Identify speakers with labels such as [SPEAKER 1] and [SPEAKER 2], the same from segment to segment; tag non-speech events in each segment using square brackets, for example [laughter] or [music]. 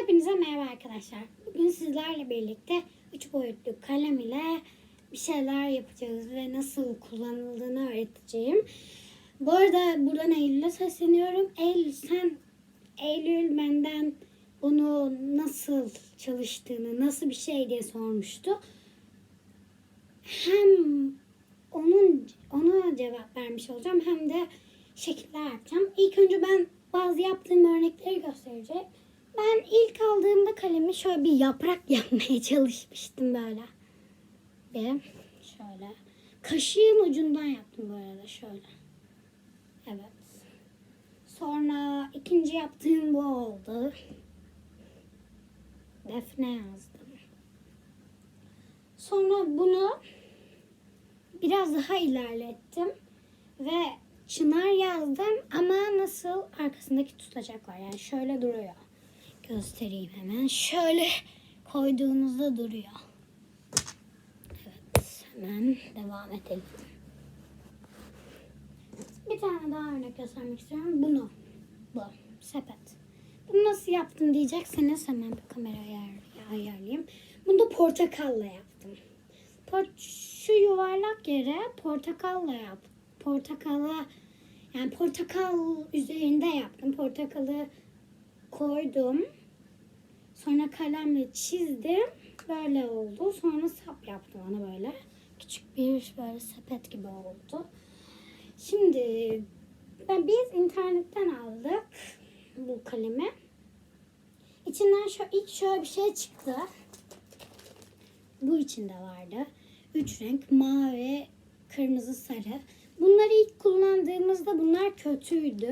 [SPEAKER 1] Hepinize merhaba arkadaşlar. Bugün sizlerle birlikte 3 boyutlu kalem ile bir şeyler yapacağız ve nasıl kullanıldığını öğreteceğim. Bu arada buradan Eylül'e sesleniyorum. Eylül sen Eylül benden bunu nasıl çalıştığını, nasıl bir şey diye sormuştu. Hem onun ona cevap vermiş olacağım hem de şekiller yapacağım. İlk önce ben bazı yaptığım örnekleri göstereceğim. Ben ilk aldığımda kalemi şöyle bir yaprak [laughs] yapmaya çalışmıştım böyle. Ve şöyle. Kaşığın ucundan yaptım bu arada şöyle. Evet. Sonra ikinci yaptığım bu oldu. Defne yazdım. Sonra bunu biraz daha ilerlettim ve çınar yazdım ama nasıl arkasındaki tutacak var yani şöyle duruyor. Göstereyim hemen. Şöyle koyduğunuzda duruyor. Evet hemen devam edelim. Bir tane daha örnek göstermek istiyorum. Bunu. Bu. Sepet. Bunu nasıl yaptım diyecekseniz hemen bir kamerayı ayar- ayarlayayım. Bunu da portakalla yaptım. Por- şu yuvarlak yere portakalla yap. Portakala yani portakal üzerinde yaptım. Portakalı koydum. Sonra kalemle çizdim. Böyle oldu. Sonra sap yaptım ona böyle. Küçük bir böyle sepet gibi oldu. Şimdi ben biz internetten aldık bu kalemi. İçinden şu ilk şöyle bir şey çıktı. Bu içinde vardı. Üç renk mavi, kırmızı, sarı. Bunları ilk kullandığımızda bunlar kötüydü.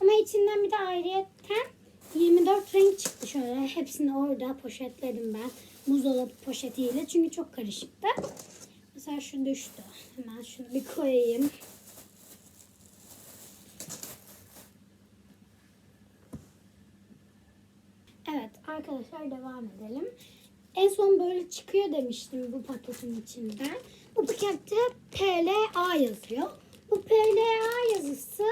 [SPEAKER 1] Ama içinden bir de ayrıyetten 24 renk çıktı şöyle. Hepsini orada poşetledim ben. Buzdolabı poşetiyle. Çünkü çok karışıktı. Mesela şu düştü. Hemen şunu bir koyayım. Evet arkadaşlar devam edelim. En son böyle çıkıyor demiştim bu paketin içinden. Bu pakette PLA yazıyor. Bu PLA yazısı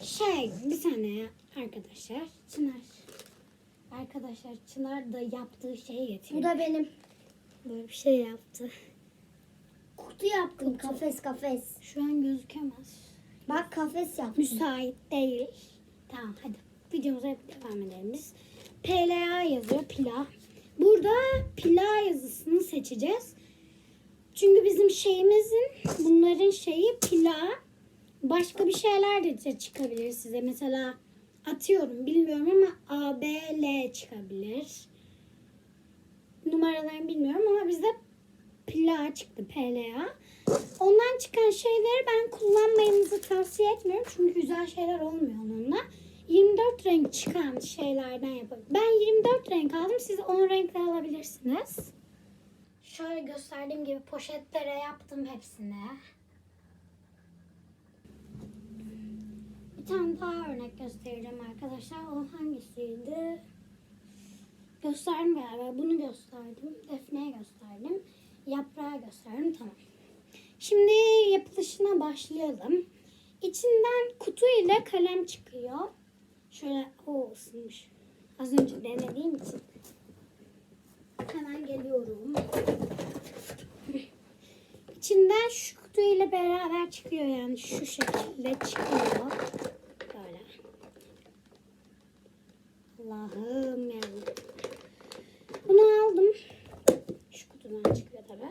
[SPEAKER 1] şey bir saniye arkadaşlar. Çınar. Arkadaşlar Çınar da yaptığı şeyi getirdi.
[SPEAKER 2] Bu da benim.
[SPEAKER 1] böyle bir şey yaptı.
[SPEAKER 2] Kutu yaptım. Kafes kafes.
[SPEAKER 1] Şu an gözükemez.
[SPEAKER 2] Bak kafes yaptım.
[SPEAKER 1] Müsait değil. Tamam hadi videomuza devam edelim biz. PLA yazıyor pila. Burada pila yazısını seçeceğiz. Çünkü bizim şeyimizin bunların şeyi pila. Başka bir şeyler de çıkabilir size. Mesela atıyorum bilmiyorum ama A, B, L çıkabilir. Numaralarını bilmiyorum ama bizde pila çıktı PLA. Ondan çıkan şeyleri ben kullanmayınızı tavsiye etmiyorum. Çünkü güzel şeyler olmuyor onunla. 24 renk çıkan şeylerden yapalım. Ben 24 renk aldım. Siz 10 renkli alabilirsiniz. Şöyle gösterdiğim gibi poşetlere yaptım hepsini. Bir tane daha örnek göstereceğim arkadaşlar. O hangisiydi? Gösterdim galiba. Bunu gösterdim. Defne'ye gösterdim. Yaprağı gösterdim. Tamam. Şimdi yapılışına başlayalım. İçinden kutu ile kalem çıkıyor. Şöyle o ısınmış. Az önce denediğim için. Hemen geliyorum. İçinden şu kutu ile beraber çıkıyor yani şu şekilde çıkıyor. Böyle. Allah'ım ya. Bunu aldım. Şu kutudan çıkıyor tabi.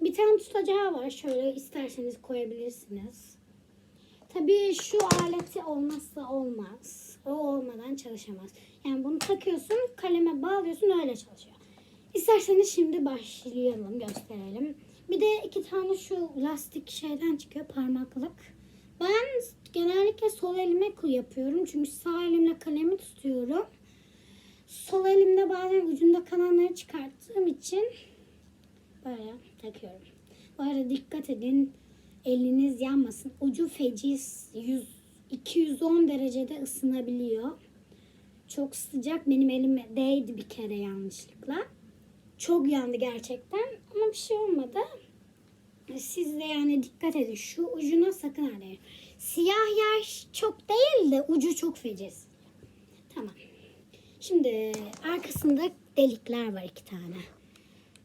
[SPEAKER 1] Bir tane tutacağı var. Şöyle isterseniz koyabilirsiniz. Tabii şu aleti olmazsa olmaz. O olmadan çalışamaz. Yani bunu takıyorsun, kaleme bağlıyorsun öyle çalışıyor. İsterseniz şimdi başlayalım, gösterelim. Bir de iki tane şu lastik şeyden çıkıyor parmaklık. Ben genellikle sol elime yapıyorum. Çünkü sağ elimle kalemi tutuyorum. Sol elimde bazen ucunda kalanları çıkarttığım için böyle takıyorum. Bu arada dikkat edin eliniz yanmasın. Ucu feci 100 210 derecede ısınabiliyor. Çok sıcak benim elime değdi bir kere yanlışlıkla. Çok yandı gerçekten ama bir şey olmadı. Siz de yani dikkat edin. Şu ucuna sakın arayın. Siyah yer çok değil de ucu çok feci. Tamam. Şimdi arkasında delikler var iki tane.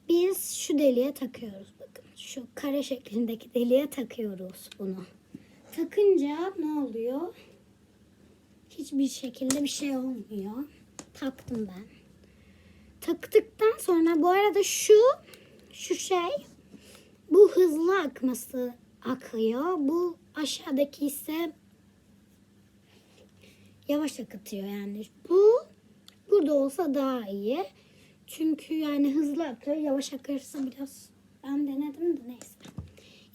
[SPEAKER 1] Biz şu deliğe takıyoruz. Bakın şu kare şeklindeki deliğe takıyoruz bunu. Takınca ne oluyor? Hiçbir şekilde bir şey olmuyor. Taktım ben. Taktıktan sonra bu arada şu şu şey bu hızlı akması akıyor. Bu aşağıdaki ise yavaş akıtıyor yani. Bu burada olsa daha iyi. Çünkü yani hızlı akıyor. Yavaş akarsa biraz ben denedim de neyse.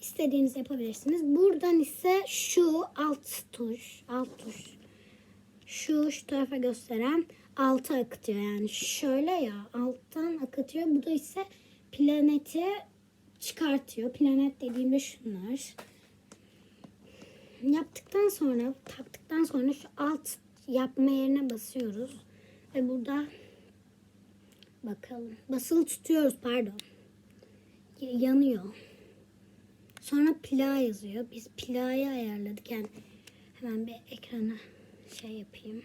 [SPEAKER 1] İstediğinizi yapabilirsiniz. Buradan ise şu alt tuş, alt tuş. Şu şu tarafa gösteren altı akıtıyor yani. Şöyle ya alttan akıtıyor. Bu da ise planeti çıkartıyor. Planet dediğimde şunlar. Yaptıktan sonra, taktıktan sonra şu alt yapma yerine basıyoruz. Ve burada bakalım. Basılı tutuyoruz pardon. Yanıyor. Sonra pla yazıyor. Biz pla'yı ayarladık. Yani hemen bir ekrana şey yapayım.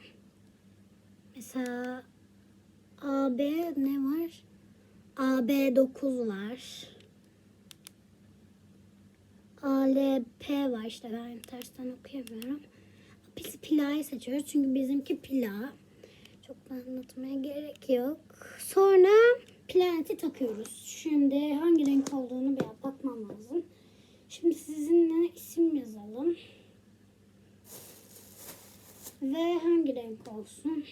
[SPEAKER 1] Mesela AB ne var? AB9 var. ALP var işte ben tersten okuyamıyorum. Biz pla'yı seçiyoruz çünkü bizimki pla. Çok da anlatmaya gerek yok. Sonra planeti takıyoruz. Şimdi hangi renk olduğunu bir bakmam lazım. Şimdi sizinle isim yazalım. Ve hangi renk olsun?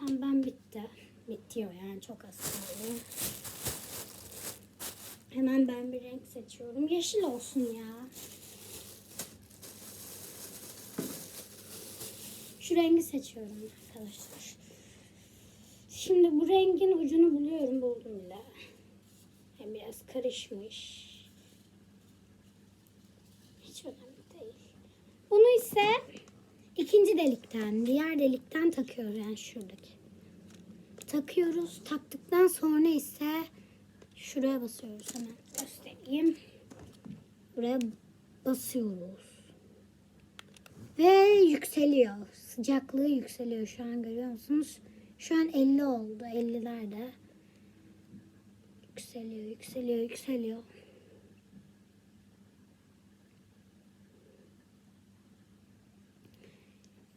[SPEAKER 1] Pembem bitti. Bitiyor yani çok az kaldı. Hemen ben bir renk seçiyorum. Yeşil olsun ya. Şu rengi seçiyorum arkadaşlar. Şimdi bu rengin ucunu buluyorum. Buldum bile. Yani biraz karışmış. Hiç önemli değil. Bunu ise ikinci delikten, diğer delikten takıyoruz yani şuradaki. Takıyoruz. Taktıktan sonra ise şuraya basıyoruz hemen göstereyim. Buraya basıyoruz. Ve yükseliyor. Sıcaklığı yükseliyor şu an görüyor musunuz? Şu an 50 oldu. 50'lerde. Yükseliyor, yükseliyor, yükseliyor.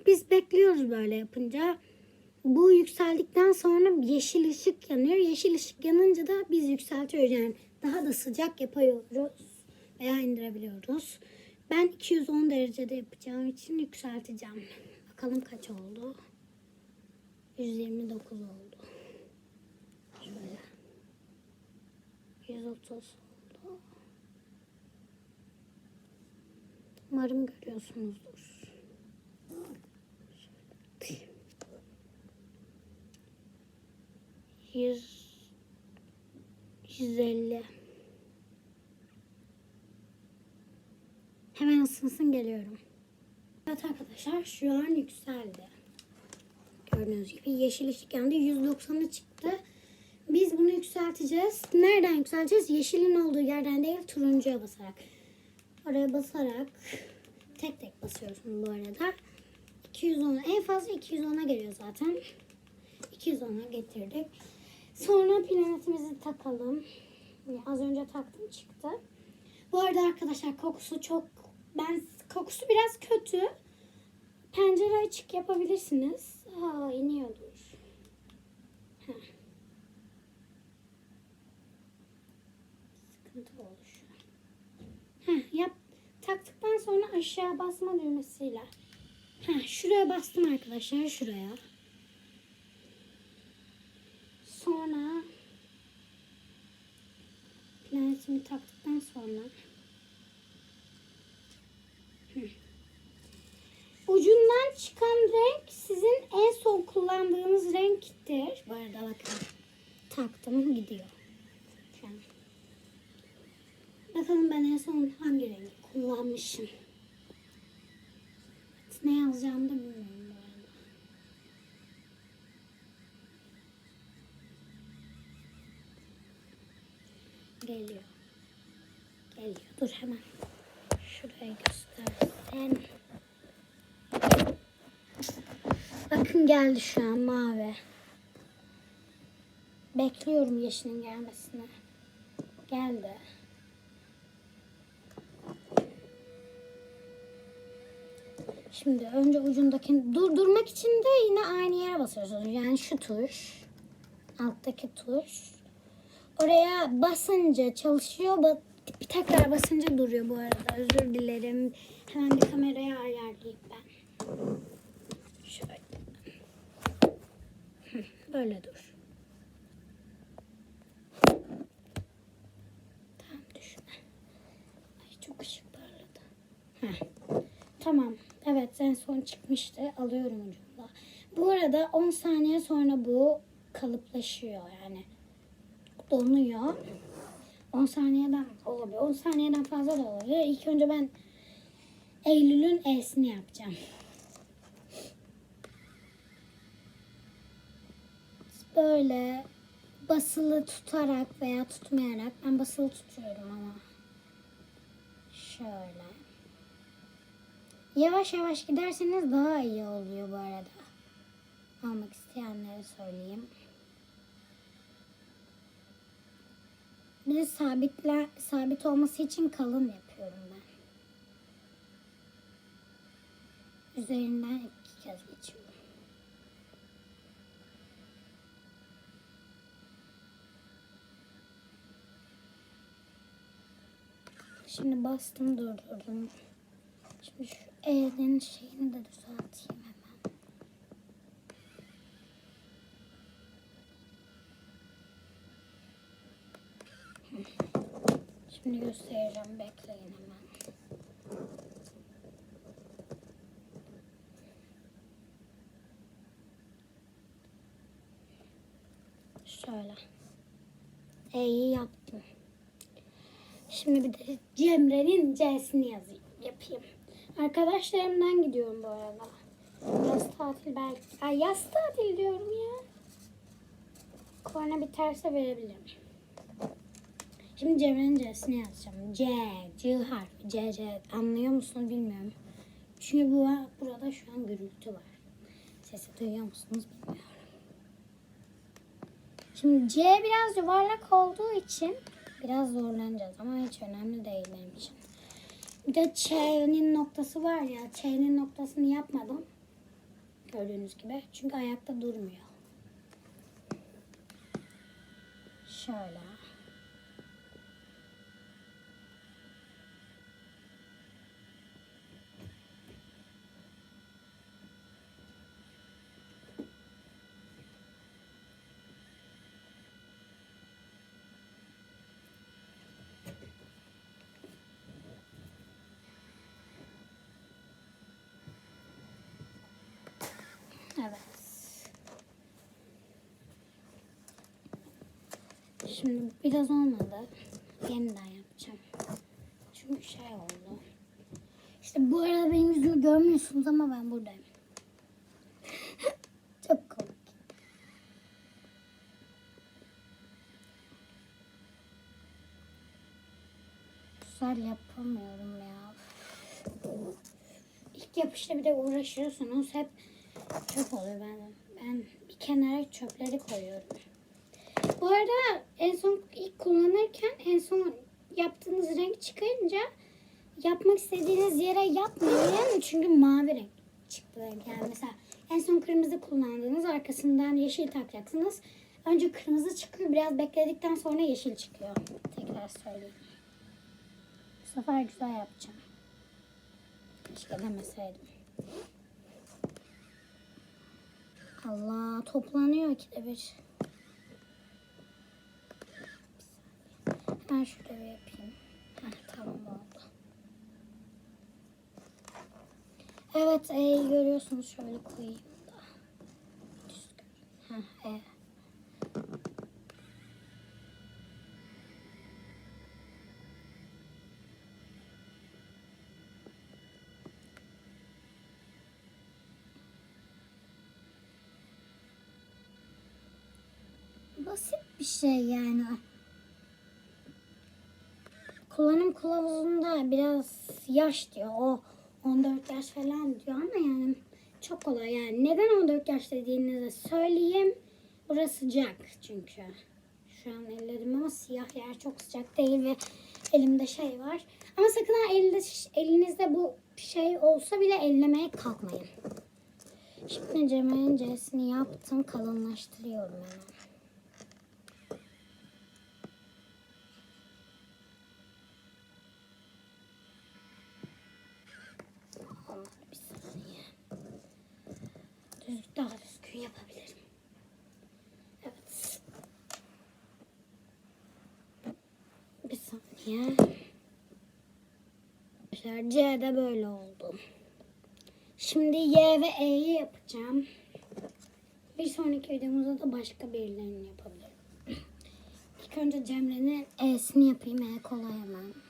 [SPEAKER 1] Biz bekliyoruz böyle yapınca. Yükseldikten sonra yeşil ışık yanıyor. Yeşil ışık yanınca da biz yükseltiyoruz. Yani daha da sıcak yapıyoruz veya indirebiliyoruz. Ben 210 derecede yapacağım için yükselteceğim. Bakalım kaç oldu. 129 oldu. Şöyle. 130 oldu. Umarım görüyorsunuzdur. Şöyle. 100 150 Hemen ısınsın geliyorum. Evet arkadaşlar şu an yükseldi. Gördüğünüz gibi yeşil ışık yandı. 190'a çıktı. Biz bunu yükselteceğiz. Nereden yükselteceğiz? Yeşilin olduğu yerden değil turuncuya basarak. Oraya basarak tek tek basıyorsun bu arada. 210 en fazla 210'a geliyor zaten. 210'a getirdik. Sonra planetimizi takalım. Az önce taktım çıktı. Bu arada arkadaşlar kokusu çok ben kokusu biraz kötü. Pencere açık yapabilirsiniz. Aa iniyordur. Heh. Sıkıntı an. Heh, yap. Taktıktan sonra aşağı basma düğmesiyle. Heh, şuraya bastım arkadaşlar şuraya. Sonra planetimi taktıktan sonra ucundan çıkan renk sizin en son kullandığınız renktir. Bu arada bakın taktım gidiyor. Bakalım ben en son hangi rengi kullanmışım. Ne yazacağımı da bilmiyorum bu arada. Geliyor. Geliyor. Dur hemen. Şuraya göstersen. Bakın geldi şu an mavi. Bekliyorum yeşilin gelmesini. Geldi. Şimdi önce ucundakini durdurmak için de yine aynı yere basıyorsunuz. Yani şu tuş. Alttaki tuş. Oraya basınca çalışıyor. Ba- tekrar basınca duruyor bu arada. Özür dilerim. Hemen bir kamerayı ayarlayayım ben. Şöyle. [laughs] Böyle dur. Tamam düşme. Ay çok ışık parladı. Tamam. Evet en son çıkmıştı. Alıyorum ucunda. Bu arada 10 saniye sonra bu kalıplaşıyor yani. Donuyor. 10 saniyeden olabilir. 10 saniyeden fazla da olabilir. İlk önce ben Eylül'ün E'sini yapacağım. Böyle basılı tutarak veya tutmayarak ben basılı tutuyorum ama şöyle yavaş yavaş giderseniz daha iyi oluyor bu arada. Almak isteyenlere söyleyeyim. Bir de sabitler, sabit olması için kalın yapıyorum ben. Üzerinden iki kez geçiyorum. Şimdi bastım durdurdum. Şimdi şu E'nin şeyini de düzelteyim hemen. Hı. Şimdi göstereceğim. Bekleyin hemen. Şöyle. E'yi yaptım. Şimdi bir de Cemre'nin C'sini yazayım, yapayım. Arkadaşlarımdan gidiyorum bu arada. Yaz tatil belki. Ay yaz tatil diyorum ya. Korna biterse verebilirim. Şimdi Cemre'nin C'sini yazacağım. C, C harfi, C, C. Anlıyor musunuz bilmiyorum. Çünkü bu burada şu an gürültü var. Sesi duyuyor musunuz bilmiyorum. Şimdi C biraz yuvarlak olduğu için biraz zorlanacağız ama hiç önemli değil benim için. Bir de Ç'nin noktası var ya, Ç'nin noktasını yapmadım. Gördüğünüz gibi. Çünkü ayakta durmuyor. Şöyle. Evet. Şimdi biraz olmadı. Yeniden yapacağım. Çünkü şey oldu. İşte bu arada benim yüzümü görmüyorsunuz ama ben buradayım. [laughs] Çok komik. Güzel yapamıyorum ya. İlk yapışta bir de uğraşıyorsunuz. Hep çöp oluyor ben. Ben bir kenara çöpleri koyuyorum. Bu arada en son ilk kullanırken en son yaptığınız renk çıkınca yapmak istediğiniz yere yapmayın. Çünkü mavi renk çıktı. Yani mesela en son kırmızı kullandığınız arkasından yeşil takacaksınız. Önce kırmızı çıkıyor. Biraz bekledikten sonra yeşil çıkıyor. Tekrar söyleyeyim. Bu sefer güzel yapacağım. Keşke demeseydim. Allah toplanıyor ki bir. Ben bir yapayım. Heh, tamam oldu. Evet E'yi görüyorsunuz şöyle koyayım da. Heh, E. Basit bir şey yani. Kullanım kılavuzunda biraz yaş diyor. O 14 yaş falan diyor ama yani çok kolay yani. Neden 14 yaş dediğinizi söyleyeyim. Burası sıcak çünkü. Şu an ellerim ama siyah yer çok sıcak değil ve elimde şey var. Ama sakın ha elde, elinizde bu şey olsa bile ellemeye kalkmayın. Şimdi Cemal'in C'sini yaptım. Kalınlaştırıyorum hemen. Onları bir saniye. Düz, daha düzgün yapabilirim. Evet. Bir saniye. Arkadaşlar C'de böyle oldu. Şimdi Y ve E'yi yapacağım. Bir sonraki videomuzda da başka birilerini yapabilirim. İlk önce Cemre'nin E'sini yapayım. E kolay hemen.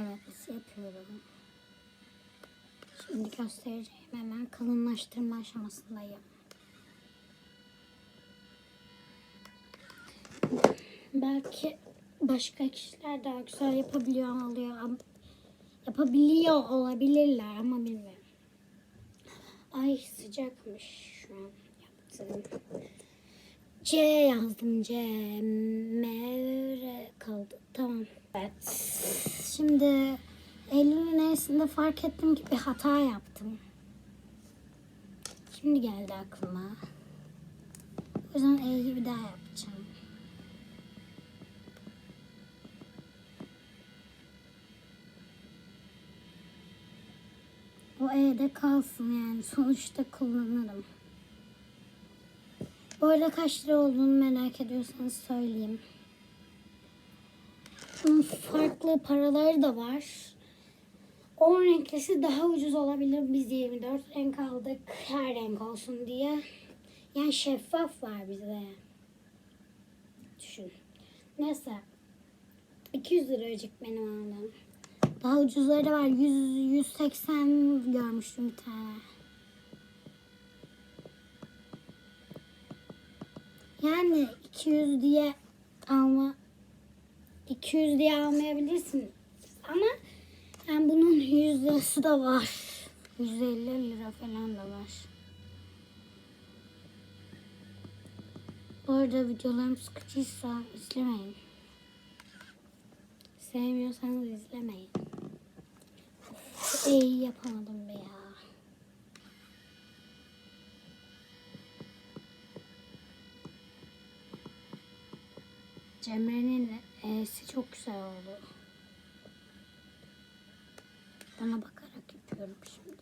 [SPEAKER 1] Evet yapıyorum. Şimdi göstereceğim hemen kalınlaştırma aşamasındayım. Belki başka kişiler daha güzel yapabiliyor oluyor. Yapabiliyor olabilirler ama bilmiyorum. Ay sıcakmış şu an yaptığım. C yazdım. C. M. Kaldı. Tamam. Evet. Şimdi Eylül'ün E'sinde fark ettim ki bir hata yaptım. Şimdi geldi aklıma. O yüzden E'yi bir daha yapacağım. O E'de kalsın yani. Sonuçta kullanırım. Bu arada kaç lira olduğunu merak ediyorsanız söyleyeyim. Bunun farklı paraları da var. 10 renklisi daha ucuz olabilir. Biz 24 renk aldık. Her renk olsun diye. Yani şeffaf var bize. Düşün. Neyse. 200 liracık benim aldığım. Daha ucuzları var. 100, 180 görmüştüm bir tane. Yani 200 diye alma 200 diye almayabilirsin. Ama yani bunun 100 lirası da var. 150 lira falan da var. Bu arada videolarım sıkıcıysa izlemeyin. Sevmiyorsanız izlemeyin. Of, iyi yapamadım be ya. Cemre'nin E'si çok güzel oldu. Bana bakarak yapıyorum şimdi.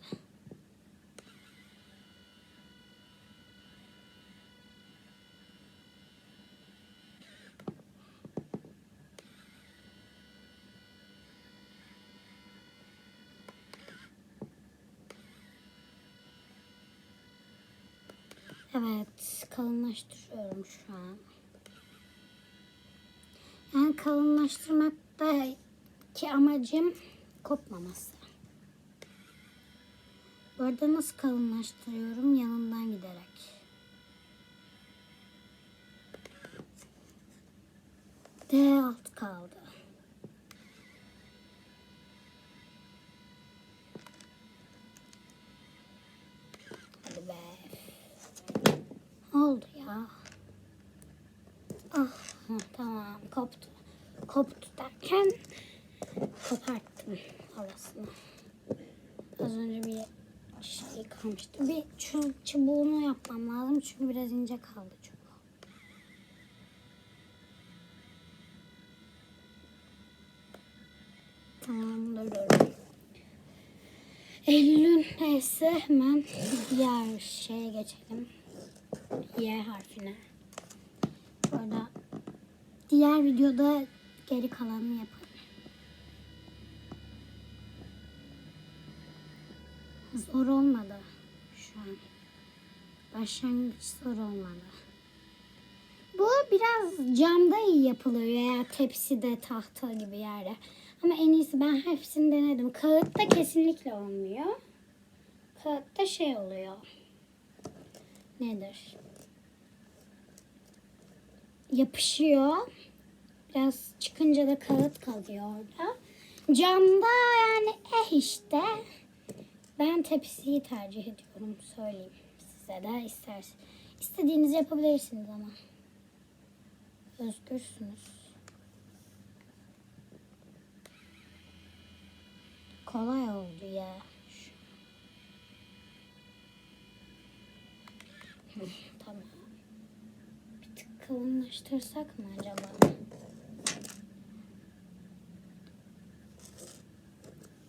[SPEAKER 1] Evet, kalınlaştırıyorum şu an. Yani kalınlaştırmaktaki amacım kopmaması. Bu arada nasıl kalınlaştırıyorum? Yanından giderek. D alt kaldı. Hadi be. Oldu ya? Tamam koptu. Koptu derken koparttım havasını. Az önce bir şey kalmıştı. Bir çubuğunu yapmam lazım çünkü biraz ince kaldı çubuğu. Tamamdır. Eylül'ün neyse hemen diğer şeye geçelim. Y harfine. Burada diğer videoda geri kalanını yapalım. Zor olmadı şu an. Başlangıç zor olmadı. Bu biraz camda iyi yapılıyor veya tepside, tahta gibi yerde. Ama en iyisi ben hepsini denedim. Kağıtta kesinlikle olmuyor. Kağıtta şey oluyor. Nedir? Yapışıyor. Biraz çıkınca da kağıt kalıyor orada. Camda yani eh işte. Ben tepsiyi tercih ediyorum söyleyeyim size de isterseniz. İstediğinizi yapabilirsiniz ama. Özgürsünüz. Kolay oldu ya. Hı, tamam. Bir tık kalınlaştırsak mı acaba?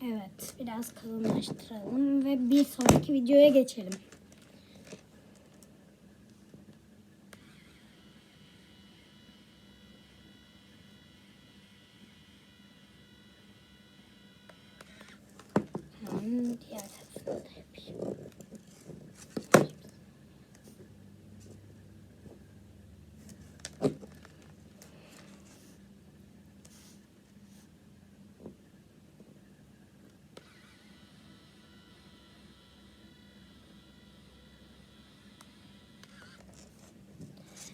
[SPEAKER 1] Evet, biraz kalınlaştıralım ve bir sonraki videoya geçelim. Hemen diğer tarafını da yapayım.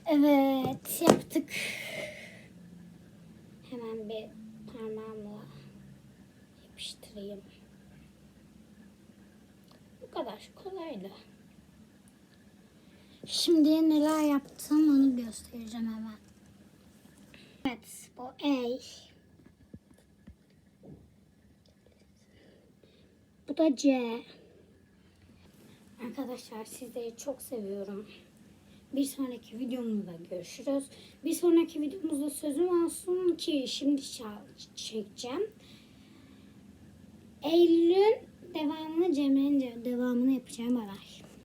[SPEAKER 1] Evet yaptık. Hemen bir parmağımla yapıştırayım. Bu kadar kolaydı. Şimdi neler yaptım onu göstereceğim hemen. Evet bu A. Bu da C. Arkadaşlar sizleri çok seviyorum. Bir sonraki videomuzda görüşürüz. Bir sonraki videomuzda sözüm olsun ki şimdi çekeceğim. Eylül'ün devamını Cemre'nin de- devamını yapacağım. Bay bay.